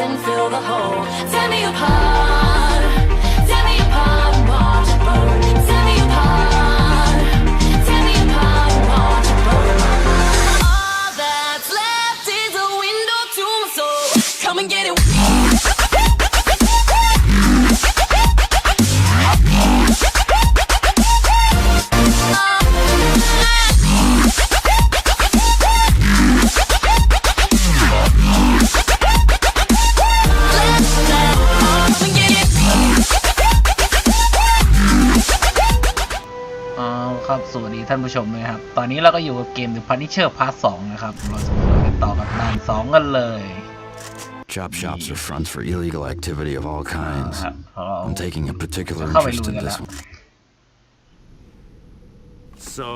and fill the hole. Tear me apart. ท่านผู้ชมเลยครับ ตอนนี้เราก็อยู่กับเกม The Punisher Part 2นะครับเราจะมากันต่อกับด่าน2กันเลย Chop shops are fronts for illegal activity of all kinds. ครับเรา I'm taking a particular เข้าไปลุ interest ย in กันแล้ว this one. So,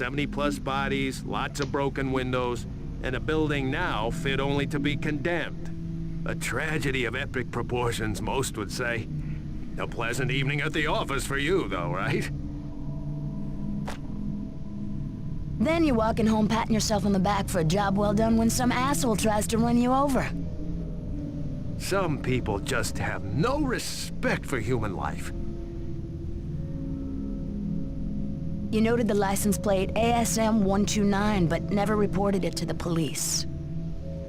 70 plus bodies, lots of broken windows, and a building now fit only to be condemned. A tragedy of epic proportions, most would say. A pleasant evening at the office for you, though, right? Then you're walking home patting yourself on the back for a job well done when some asshole tries to run you over. Some people just have no respect for human life. You noted the license plate ASM 129, but never reported it to the police.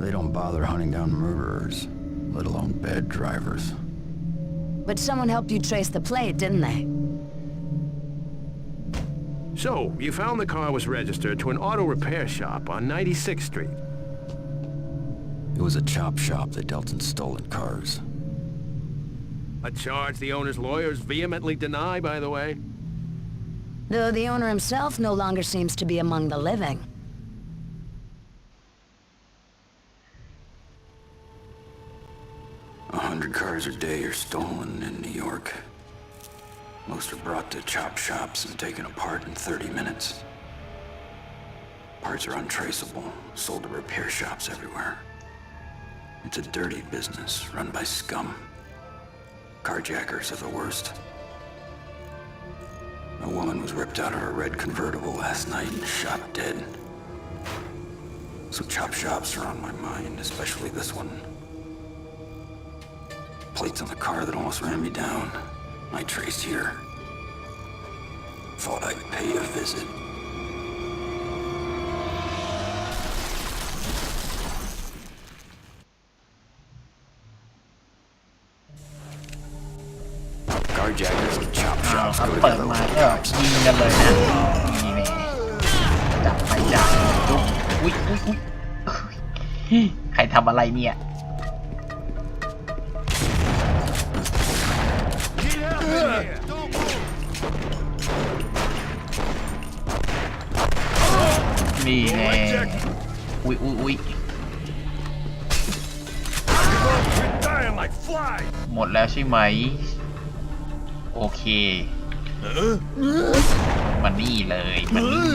They don't bother hunting down murderers, let alone bad drivers. But someone helped you trace the plate, didn't they? So, you found the car was registered to an auto repair shop on 96th Street. It was a chop shop that dealt in stolen cars. A charge the owner's lawyers vehemently deny, by the way. Though the owner himself no longer seems to be among the living. A hundred cars a day are stolen in New York. Most are brought to chop shops and taken apart in 30 minutes. Parts are untraceable, sold to repair shops everywhere. It's a dirty business run by scum. Carjackers are the worst. A woman was ripped out of her red convertible last night and shot dead. So chop shops are on my mind, especially this one. Plates on the car that almost ran me down. I traced here. Thought I'd pay a visit. Carjackers and chop shops go together like cops. ยิงกันเลยนะนี่ไม่ดับไฟดับตุ๊บอุ๊ยอุ๊ยอุ๊ยใครทำอะไรเนี่ย นี่แน่อุ้ยอุ้ยอุ้ยหมดแล้วใช่ไหมโอเคมันนี่เลยมันนี่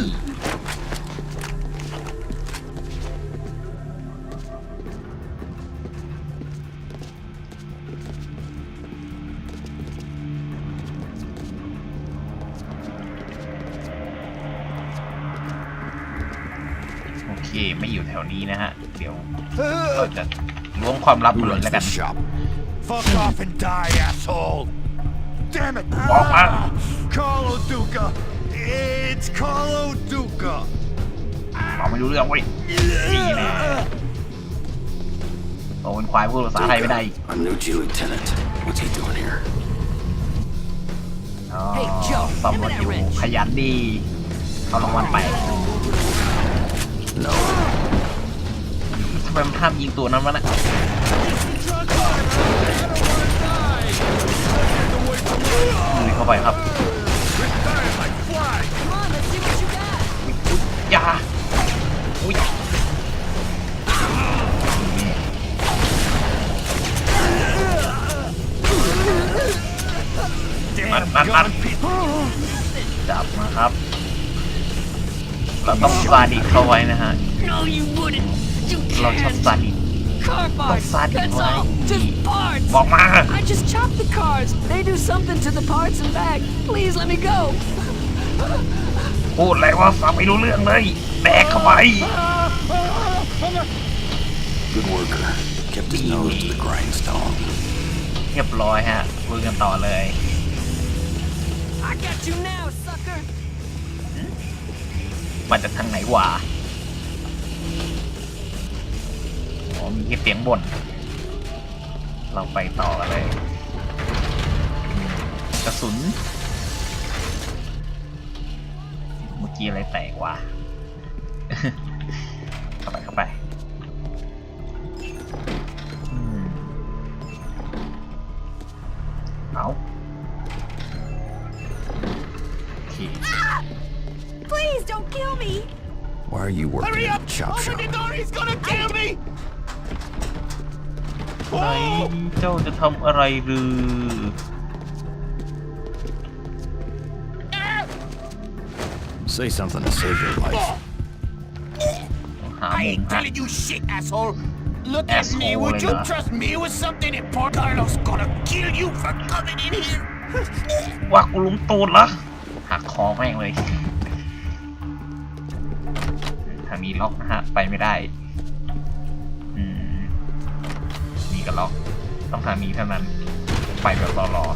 ี้นะฮะเดี๋ยวเราจะล้วงความลับหลุดแล้วกันบอกมา f f it! c a l o Duca! เราไม่รู้เรื่องเว้ยนี่นะราเป็นควายพูดภาษาไทยไม่ได้อีก I'm new G Lieutenant. What's he doing here? ำรวจอยู่ขยันดีเขาลงวันไป No. มันภาพยิงตัวนั้นวะนะนี่เข้าไปครับอย่าอุ้ยมันมันมันจับมาครับ เราต้องวานอีกเข้าไว้นะฮะ you can't. body. car parts. That's all. Just parts. I just chopped the cars. They do something to the parts and back. Please let me go. Oh, let me. I พูดเลยว่าฟังไม่รู้เรื่องเลยแบกเข้าไป Good worker. Kept his nose to the grindstone. เรียบร้อยฮะคุยกันต่อเลย I got you now, sucker. Hmm? มาจากทางไหนวะโอ้มีแค่เสียงบนเราไปต่อกันเลยกระสุนเมื่อกี้อะไรแตกวะเข้าไปเข้าไปเอาทีไม่ต้องฆ่าฉัน Why are you working? Hurry up! Chop Open shot. the door. He's gonna kill me. ไหนเจ้าจะทำอะไรหรือ Say s o m e t h I n g to s a v e your l i f e I a i n telling t you shit, asshole. Look at me. Would you trust me with something important? Carlos gonna kill you for coming in here. ว่ากูลุมตูดละหักคอแม่งเลยถ้ามีล็อกนะฮะไปไม่ได้ล้วต้องทางนี้เท่านั้นไปแบบรอ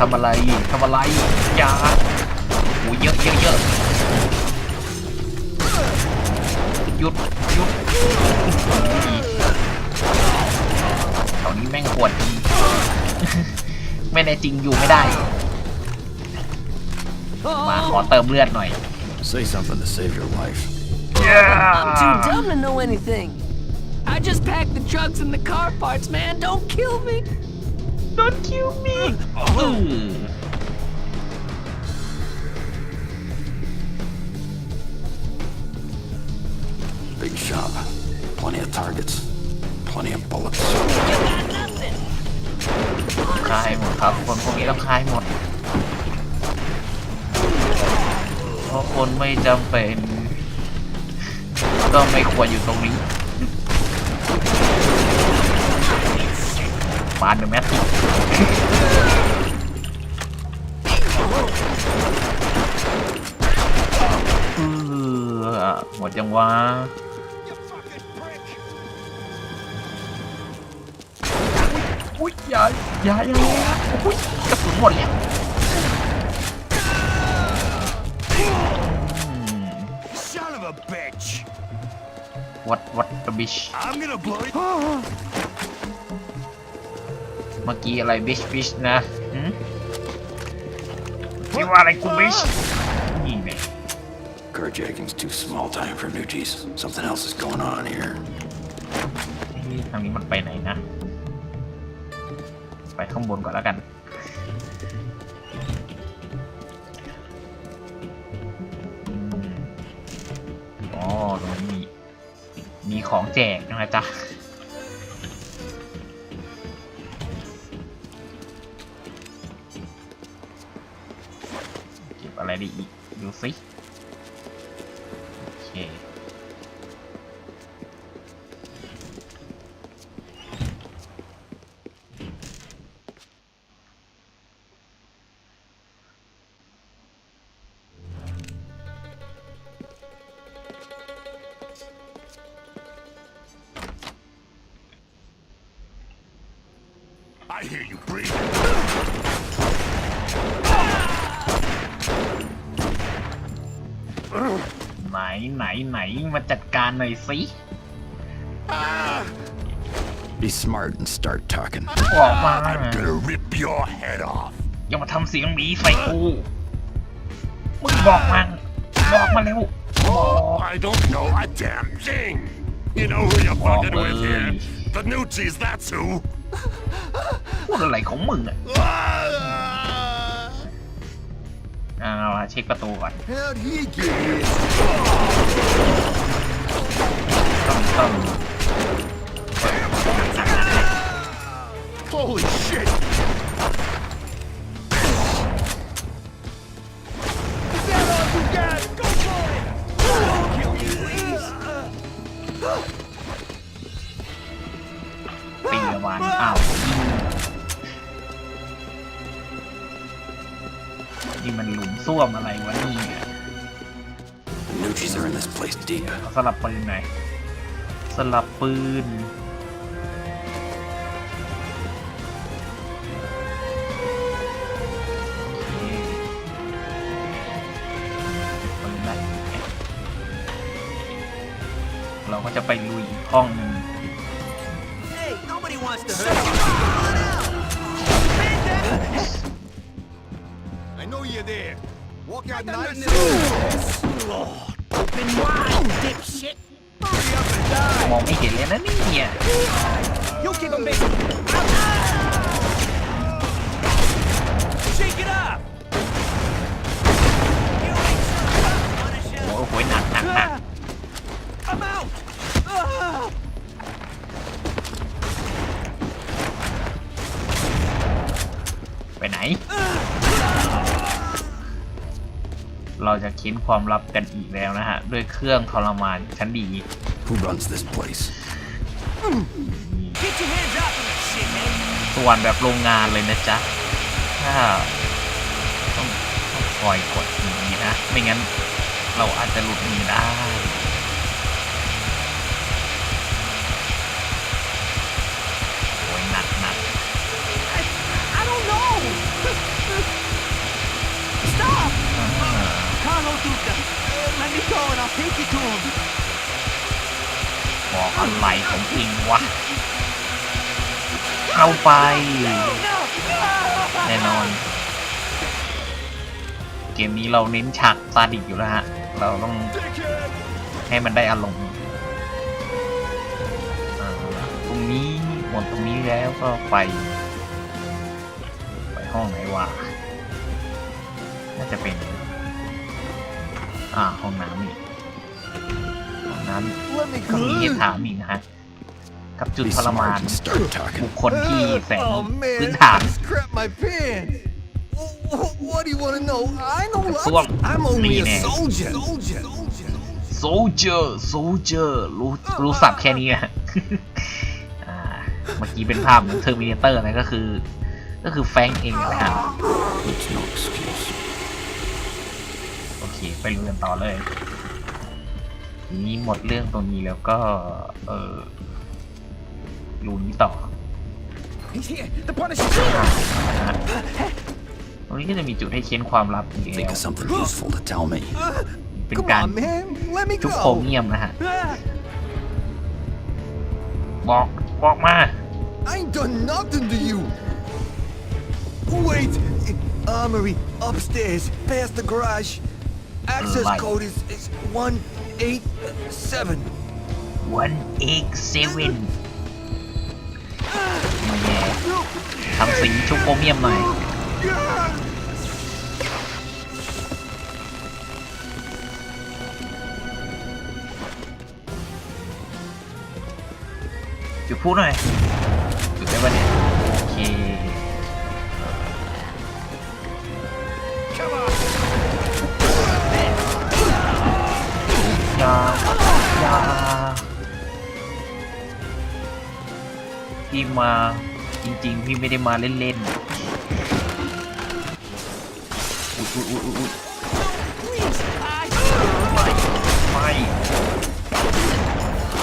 ทำอะไรทำอะไรอย่าหู้เยอะเยอะเยอะหยุดหยุดแถวนี้แม่งขวดดีไม่ได้จริงอยู่ไม่ได้มาขอเติมเลือดหน่อย Say something to save your life. I'm too dumb to know anything. I just packed the drugs and the car parts, man. Don't kill me. Don't kill me. Hmm. Big shop. Plenty of targets. Plenty of bullets. เพราะคนไม่จำเป็น ก็ไม่ควรอยู่ตรงนี้ปานเดอะแมทหมดยังวะอุ้ยย่ายย่ายย่งไงนะอุ้ยกระสุนหมดเลย What what rubbish? I'm gonna blow it. Maki like bitch bitch na. Hmm? You are like bitch. Carjacking's too small time for new cheese. Something else is going on here. ทางนี้มันไปไหนนะไปข้างบนก่อนแล้วกันของแจกนะจ๊ะ I hear you breathe. ไหนไหนไหนมาจัดการหน่อยสิ Be smart and start talking. ออกมา I'm gonna rip your head off. อย่ามาทำเสียงหมีใส่กูมึงบอกมันบอกมาเร็ว I don't know a damn thing. You know who you're fucking with here? The Nucci's, that's who. ดอะไรของมึงอ่ะเอาละเช็คประตูก่อนต้อต้อ Holy shit! ส้วมอะไรวะนี่ไง Nukies are in this place deep. เอาสลับปืนหน่อยสลับปืนโอเคปืนละเราก็จะไปลุยอีกห้องหนึ่ง Hey, nobody wants to hurt you. I know you're there. Walk out nice. Lord, open wide, dipshit. Hurry up and die. มองไม่เห็นเลยนะเนี่ย You keep him busy. Shake it up. โอ้โหหนักหนักหนัก I'm out. Ah. ไปไหน Ah. เราจะเค้นความลับกันอีกแล้วนะฮะ ด้วยเครื่องทรมาน ชั้นดี Who runs this place? ส่วนแบบโรงงานเลยนะจ๊ะถ้าต้องต้องคอยกดอย่างนี้นะ ไม่งั้นเราอาจจะหลุดมือได้บอกอะไรของพิงวะเข้าไปแน่นอนเกมนี้เราเน้นฉากซาดิกอยู่แล้วฮะเราต้องให้มันได้อารมณ์ตรงนี้หมดตรงนี้แล้วก็ไป ไปห้องไหนวะน่าจะเป็น่าห้องน้ำอีกห้องน้ำีก็มีหถามอีกนะฮะ กับจุดทรมานบุคคลที่แสนพื้นฐานส่วมนี่แน่ soldier soldier รู้ รู้สับแค่นี้อะเมื่อกี้เป็นภาพเทอร์มินาเตอร์นะก็คือ ก็คือแฟงเองนะัะไปลุยกันต่อเลยนี้หมดเรื่องตรงนี้แล้วก็ เออลุยต่อตรงนี้ก็จะมีจุดให้เช็นความลับอีกแล้วเป็นการทุกโคเงียมนะฮะ บอก บอกมา I a i done nothing to you. Wait, armory upstairs, past the garage. Access Right. code is, is 187. วันเอกเซเว e นมาแย่ทำสีชุบโคเมียมหน่อยจุดพูดหน่อยจุดได้ปะเนี่ยโอเคี่มาจริงๆพี่ไม่ได้มาเล่นๆไม่ไม่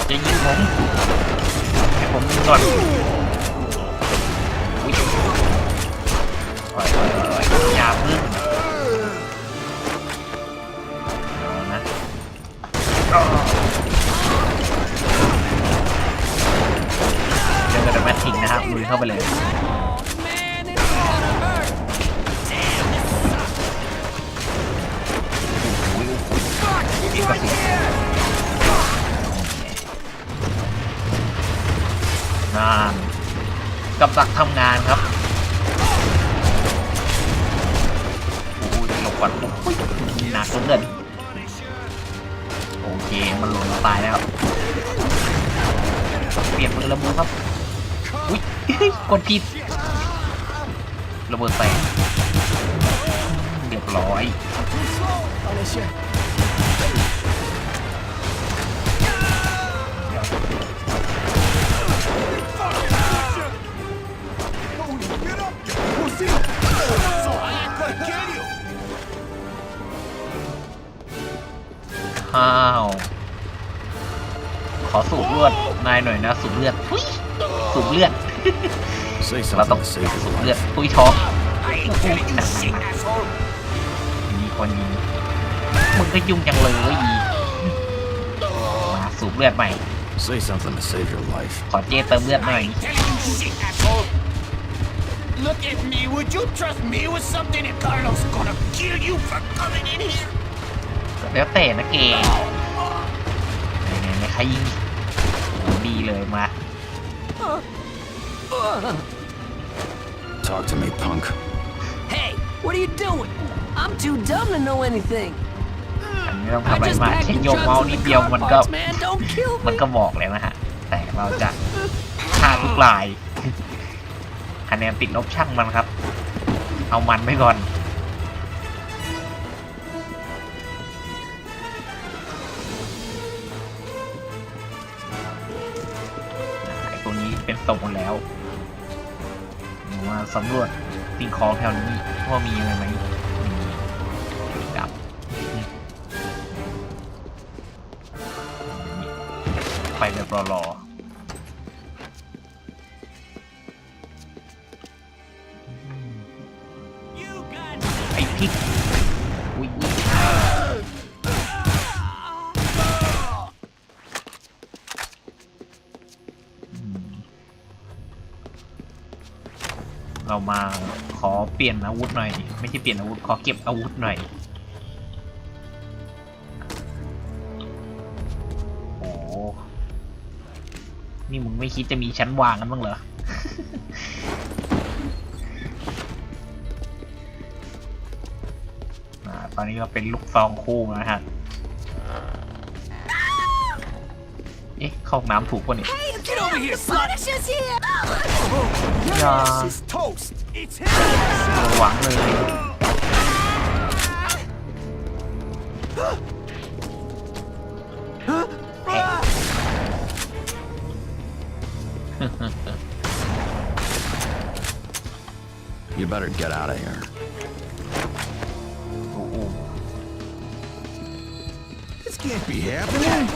จะยิงผมให้ผมก่อนอย่าพึ่งเข้าไปเลยเข้าวขอสูบเลือดนายหน่อยนะสูบเลือดสูบเลือดเราต้องสูบเลือดทุยท้องคนนี้มึงก็ยุ่งจังเลยมาสูบเลือดใหม่ Say something to save your life. ขอเจเติมเลือดหน่อย Telling shit, asshole. Look at me. Would you trust me with something if Carlos gonna kill you for coming in here? แล้วแต่นะเกย์ไหนๆไม่ใครยิงโหดีเลยมา Talk to me, punk. Hey, what are you doing? I'm too dumb to know anything. ไม่ต้องทำอะไรมากแค่โยกเมาส์นิดเดียวมันก็มันก็บอกแล้วนะฮะแต่เราจะฆ่าทุกลายคะแนนติดลบช่างมันครับ เอามันไปก่อนไอ้ตรงนี้เป็นตกหมดแล้วหนูมาสำรวจสิ่งของแถวนี้ว่ามีอะไรไหมไปแบบรอๆไอพิกอุ้ยเรามาขอเปลี่ยนอาวุธหน่อย ไม่ใช่เปลี่ยนอาวุธ ขอเก็บอาวุธหน่อยี่มึงไม่คิดจะมีชั้นวางกันบ้างเหรอตอนนี้เราเป็นลูกซองคู่นะฮะเอ๊ะเข้าน้ำถูกป่ะนี่ยอย่าหวังเลย You better get out of here. This can't be happening.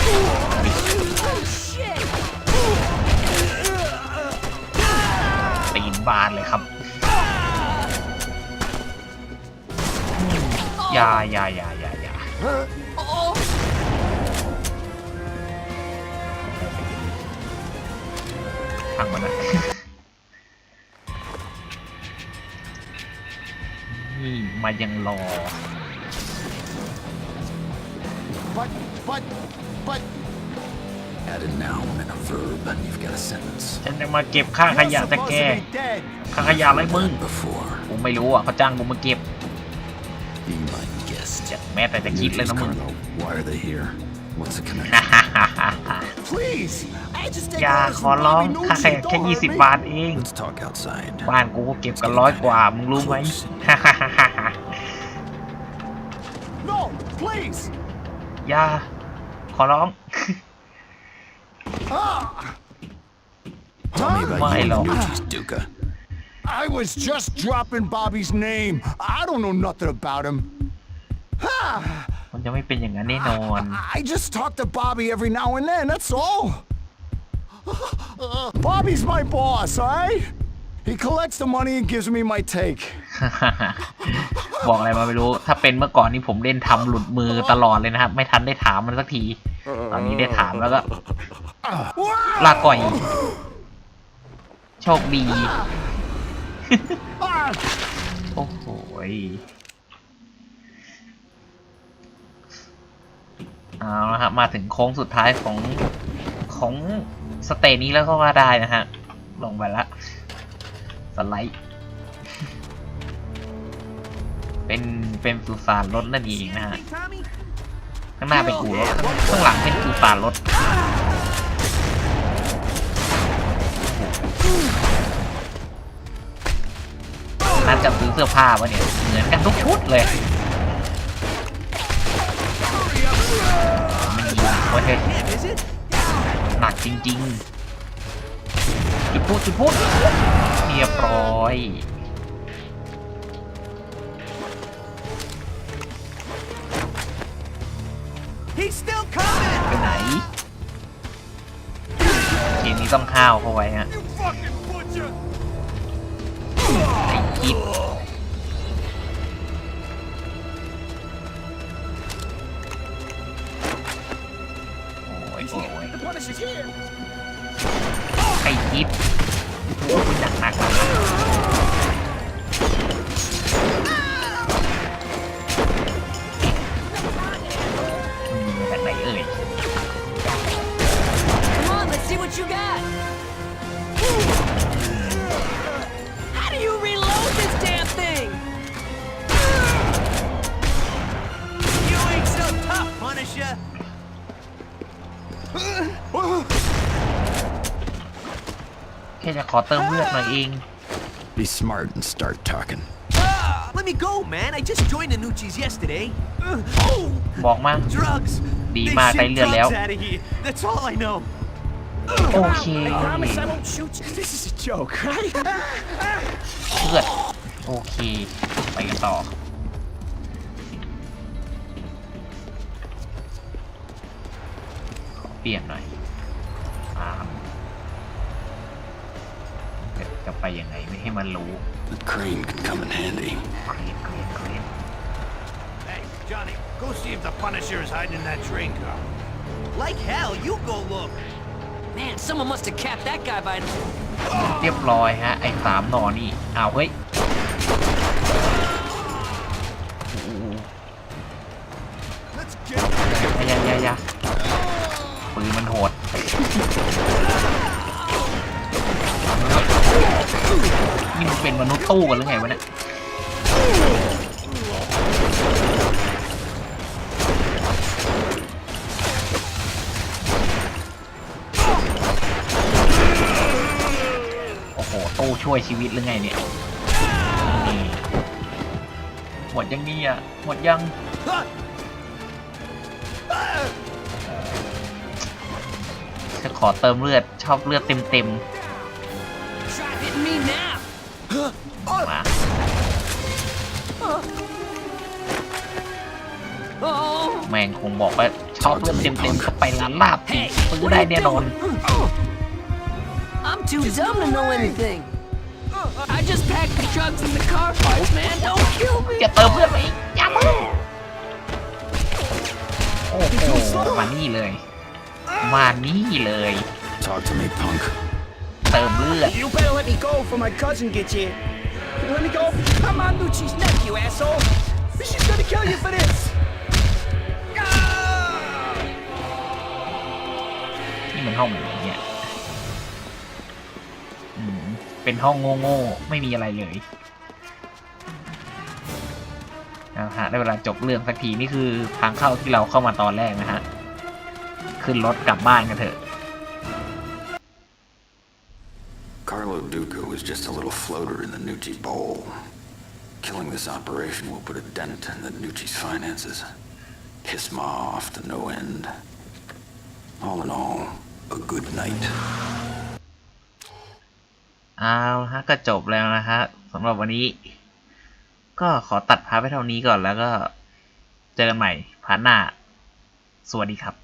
Oh, shit. ตีนบานเลยครับอย่าอย่าอย่าอย่าอย่าทางมันนะายังรอฉันจะมาเก็บค่าขยะตะแกรงข้าขยะอะไรมึงผมไม่รู้อ่ะเขาจ้างผมมาเก็บ แม่แต่จะคิดเลยนะมึง อย่าขอร้องแค่แค่ยี่สิบบาทเอง บ้านกูเก็บกันร้อยกว่า มึงรู้ไหมฮ่าฮ่าฮ่า please. อย่าขอร้อง Tell me about you and Nucci's Duca. I was just dropping Bobby's name. I don't know nothing about him. I just talk to Bobby every now and then, that's all. Bobby's my boss, alright? He collects the money and gives me my take. บอกอะไรมาไม่รู้ ถ้าเป็นเมื่อก่อนนี่ผมเล่นทำหลุดมือตลอดเลยนะครับ ไม่ทันได้ถามมันสักที ตอนนี้ได้ถามแล้วก็ ลาก่อย โชคดี โอ้โห เอาละครับมาถึงโค้งสุดท้ายของ ของสเตนี้แล้วก็ว่าได้นะฮะ ลงไปละสไลด์ เป็นเป็นสุสานรถนั่นเองนะฮะข้างหน้าเป็นกูรถข้างหลังเป็นสุสานรถน่าจะซื้อเสื้อผ้าวะเนี่ยเหมือนกันทุกชุดเลยมันยิงโอเคหนักจริงๆ จุดพูดจุดพูดเรียบร้อยไปไหนทีนี้ต้องข้าวเข้าไว้ฮะไอ้คิดไอ้คิบแบบไหนเอ่ย Come on, let's see what you got. How do you reload this damn thing? You ain't so tough, Punisher. Be smart and start talking. Ah, let me go, man. I just joined Anucci's yesterday. บอกมา drugs. They That's all I know. โอเค ah, This is a joke, ยังไงไม่ให้มันรู้ The crane could come in handy. กรีดกรีดกรีด Hey, Johnny, go see if the Punisher is hiding in that train car. Like hell, you go look. Man, someone must have capped that guy by. เรียบร้อยฮะไอ้สามหนอนี่เอาวเฮ้ยโอ้โห Let's get อยาอยาอยาอยาปืนมันโหดนี่มันเป็นมนุษย์ตู้กันหรือไงวะเนี่ย โอ้โหตู้ช่วยชีวิตหรือไงเนี่ยหมดยังนี่อ่ะหมดยัง จะขอเติมเลือดชอบเลือดเต็มๆมาแม่งคงบอกว่าชอบเลือดเต็มๆเข้าไปร้านลาบทีซื้อได้แน่นอน I'm too dumb to know anything I just packed the drugs in the car parts man don't kill me อย่าเติมเพื่อนไปอย่ามาโอ้โหมานี่เลย มานี่เลย Talk to me punk เติมเลือด You better let me go f o r my cousin g e t Let me go. m on Lucci's neck, you asshole. She's gonna kill you for this. นี่มันห้องอะไรงเนี่ยเป็นห้องโง่ๆไม่มีอะไรเลยนะาฮะได้เวลาจบเรื่องสักทีนี่คือทางเข้าที่เราเข้ามาตอนแรกนะฮะขึ้นรถกลับบ้านกันเถอะ Duca was just a little floater in the Nucci bowl. Killing this operation will put a dent in the Nucci's finances. Piss Ma off to no end. All in all, a good night. เอาฮะก็จบแล้วนะฮะสำหรับวันนี้ ก็ขอตัดพาร์ทไปเท่านี้ก่อนแล้วก็เจอกันใหม่พาร์ทหน้าสวัสดีครับ